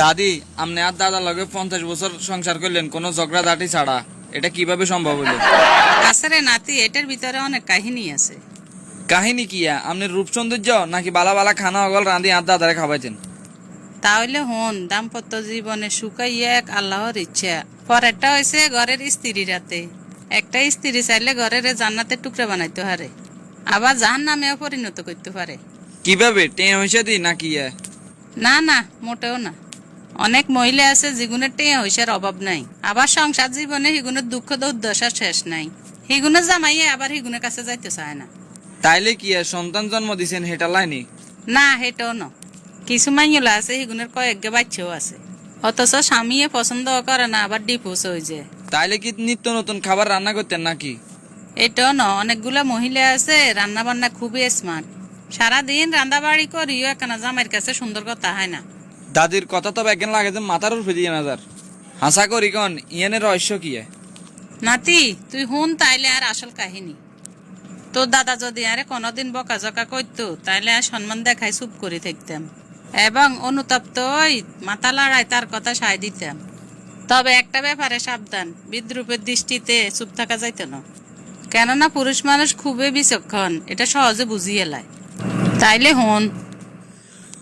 দাদি আপনি আর দাদা লগে পঞ্চাশ বছর সংসার করলেন কোনো ঝগড়া দাটি ছাড়া। এটা কীভাবে সম্ভব হলো আসরে নাতি এটার ভিতরে অনেক কাহিনী আছে। কাহিনী কিয়া আপনি রূপ সৌন্দর্য নাকি বালা বালা খানা অগল রাঁধি আর দাদারে খাওয়াইছেন তাহলে হন দাম্পত্য জীবনে সুখাইয়া এক আল্লাহর ইচ্ছা। পরেরটা হয়েছে ঘরের স্ত্রী রাতে একটা স্ত্রী চাইলে ঘরের জান্নাতের টুকরা বানাইতে পারে। আবার জাহান নামেও পরিণত করতে পারে। কীভাবে? টেঁ হয়েছে দি নাকি? না না মোটেও না। অনেক মহিলা আছে যেগুনের টেয়া হইসার অভাব নাই। আবার সংসার জীবনে হিগুনের দুঃখ দুর্দশা শেষ নাই। হিগুনের জামাইয়ে আবার হিগুনের কাছে যাইতে চায় না। তাইলে কি আর সন্তান জন্ম দিছেন হেটা লাইনি? না হেটাও ন। কিছু মাইলা আছে হিগুনের কয়েকগে বাচ্চাও আছে। অথচ স্বামীয়ে পছন্দ করে না আবার ডিপোস হয়ে যায়। তাইলে কি নিত্য নতুন খাবার রান্না করতেন নাকি? এটাও ন অনেকগুলা মহিলা আছে রান্না বান্না খুবই স্মার্ট সারাদিন রান্না বাড়ি করিও একখানা জামাইয়ের কাছে সুন্দর কথা হয় না। দাদির কথা তো ব্যাগেন লাগে যে মাথার উপরে দিয়ে নাজার হাসা করি কন, ইয়ানের রহস্য কি? নাতি, তুই হুন তাইলে আর আসল কাহিনী। তোর দাদা যদি আরে কোনোদিন বকাঝকা করতো তাইলে আর সম্মান দেখাই চুপ করে থাকতাম। এবং অনুতপ্ত ওই মাথা লড়াই তার কথা সায় দিতাম। তবে একটা ব্যাপারে সাবধান, বিদ্রুপের দৃষ্টিতে চুপ থাকা যাইত না। কেননা পুরুষ মানুষ খুবই বিচক্ষণ, এটা সহজে বুঝিয়ে লায় তাইলে হন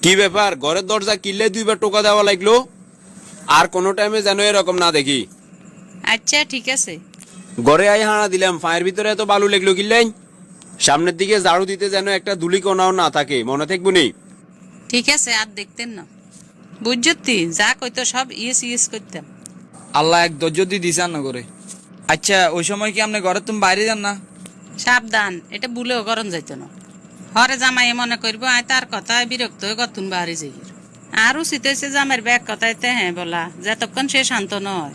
কি ব্যাপার? ঘরের দরজা কিনলে দুইবার টোকা দেওয়া লাগল? আর কোনো টাইমে যেন এরকম না দেখি। আচ্ছা ঠিক আছে। ঘরে আই হানা দিলাম ফায়ের ভিতরে এত বালু লাগল কিনলেন? সামনের দিকে ঝাড়ু দিতে যেন একটা দুলি কোনাও না থাকে মনে থাকব নেই ঠিক আছে আর দেখতেন না। বুঝছি যা কইতো সব ইয়েস ইয়েস করতাম আল্লাহ এক ধৈর্য দিয়ে দিছে না করে আচ্ছা ওই সময় কি আপনি ঘরে তুমি বাইরে যান না? সাবধান এটা ভুলেও করণ যাইত না। হরে জামাই মনে করব, আয় তার কথায় বিরক্ত হয়ে কতুন বাহারি যাই আর উচিত হয়েছে জামাইয়ের ব্যাগ কথাইতে হ্যাঁ বলা, যতক্ষণ সে শান্ত নয়।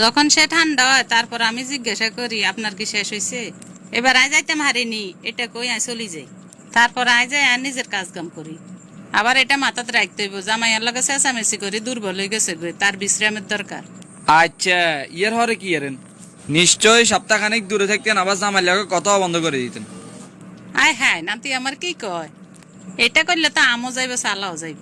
যখন সে ঠান্ডা হয়, তারপর আমি জিজ্ঞাসা করি, আপনার কি শেষ হয়েছে এবার আয় যাইতে মারিনি এটা কই, আয় চলি যাই। তারপর আয় যাই, আর নিজের কাজ কাম করি। আবার এটা মাথাতে রাখতে হইব, জামাইয়ের লগে চেঁচামেচি করি, দুর্বল হয়ে গেছে তার বিশ্রামের দরকার। আচ্ছা ইয়ের হরে কি এরেন? নিশ্চয়ই সপ্তাহখানিক দূরে থাকতেন, আবার জামাই লাগে কথা বন্ধ করে দিতেন। আয় হ্যাঁ নাতি আমার কি কয়? এটা করলে তো আমও যাইব সালাও যাইব।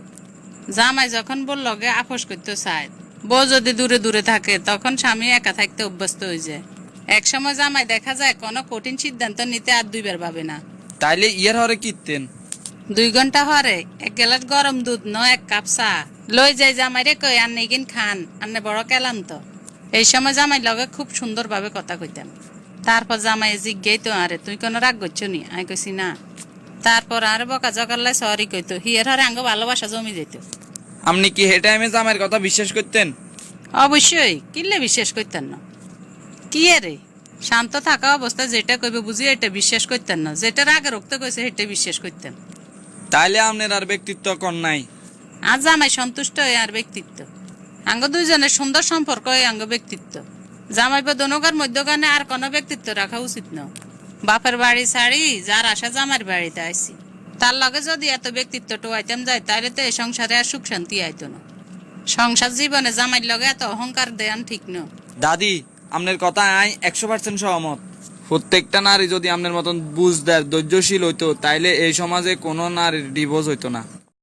জামাই যখন বলল গে আপোষ করতে চায়। বউ যদি দূরে দূরে থাকে তখন স্বামী একা থাকতে অভ্যস্ত হয়ে যায়। এক সময় জামাই দেখা যায় কোনো কঠিন সিদ্ধান্ত নিতে আর দুইবার ভাবে না। তাইলে ইয়ের হরে কিনতেন দুই ঘণ্টা হরে এক গ্লাস গরম দুধ ন এক কাপ চা। লই যাই জামাই রে কই আন্নে কিন খান আন্নে বড় কেলাম তো। এই সময় জামাই লগে খুব সুন্দরভাবে কথা কইতাম। তারপর জামাই জিজ্ঞাই তো আরে তুই কোনো রাগ করছ নি? আমি কইছি না। তারপর আর বকা জকাল্লাই সরি কইতো। হিয়ার হরে আঙ্গ ভালোবাসা জমি যেত আপনি কি হে টাইমে জামাইয়ের কথা বিশ্বাস করতেন? অবশ্যই কিনলে বিশ্বাস করতেন না? কি রে? শান্ত থাকা অবস্থায় যেটা কইবে বুঝি এটা বিশ্বাস করতেন না। যেটা রাগে রক্ত কইছে সেটা বিশ্বাস করতেন। তাইলে আপনার আর ব্যক্তিত্ব কন নাই। আর জামাই সন্তুষ্ট হয়ে আর ব্যক্তিত্ব। আঙ্গ দুইজনের সুন্দর সম্পর্ক হয়ে আঙ্গ ব্যক্তিত্ব। জামাই বা দনকার মধ্যখানে আর কোনো ব্যক্তিত্ব রাখা উচিত না। বাপের বাড়ি ছাড়ি যার আশা জামার বাড়িতে আইছি। তার লগে যদি এত ব্যক্তিত্ব টোয়াইতাম যায় তাহলে তো এই সংসারে আর সুখ শান্তি আইতো না। সংসার জীবনে জামাইর লগে এত অহংকার দেয়ান ঠিক না। দাদি আপনার কথা আই একশো পার্সেন্ট সহমত। প্রত্যেকটা নারী যদি আপনার মতন বুঝদার ধৈর্যশীল হইতো, তাইলে এই সমাজে কোনো নারীর ডিভোর্স হইতো না।